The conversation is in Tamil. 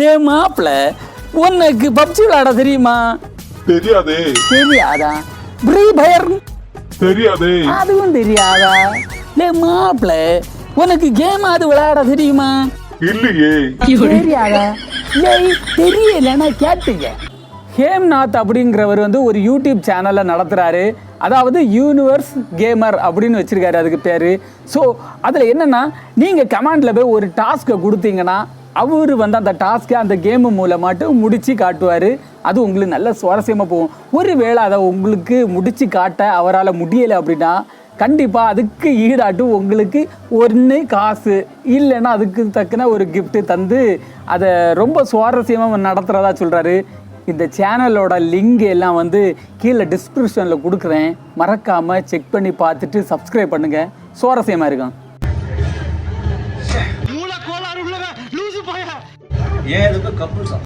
லே மாப்பிள உனக்கு பப்ஜி விளையாட தெரியுமா? தெரியாதே. தெரியாதா? ஃப்ரீ ஃபயர் தெரியாதே. அதுவும் தெரியாதா? லே மாப்பிள உனக்கு கேம் அது விளையாட தெரியுமா? இல்லையே. தெரியாதா? ஏய் தெரியலன்னா கேட்டுங்க ஹேம்நாத் அப்படிங்கிறவர் வந்து ஒரு யூடியூப் சேனலை நடத்துகிறாரு அதாவது யூனிவர்ஸ் கேமர் அப்படின்னு வச்சிருக்காரு அதுக்கு பேர். ஸோ அதில் என்னென்னா நீங்கள் கமாண்டில் போய் ஒரு டாஸ்க்கை கொடுத்தீங்கன்னா அவர் வந்து அந்த டாஸ்க்கை அந்த கேமு மூலமாட்டு முடித்து காட்டுவார். அது உங்களுக்கு நல்ல சுவாரஸ்யமாக போகும். ஒருவேளை அதை உங்களுக்கு முடித்து காட்ட அவரால் முடியலை அப்படின்னா கண்டிப்பாக அதுக்கு ஈடாட்டு உங்களுக்கு ஒன்று காசு. இல்லைன்னா அதுக்கு தக்கன ஒரு கிஃப்ட்டு தந்து அதை ரொம்ப சுவாரஸ்யமாக நடத்துகிறதா சொல்கிறாரு இந்த சேனலோட லிங்க் எல்லாம் வந்து கீழே டிஸ்கிரிப்ஷனில் கொடுக்குறேன். மறக்காமல் செக் பண்ணி பார்த்துட்டு சப்ஸ்கிரைப் பண்ணுங்கள் சுவாரஸ்யமாக இருக்கும். மூல ஏன் கப்புள்ஸா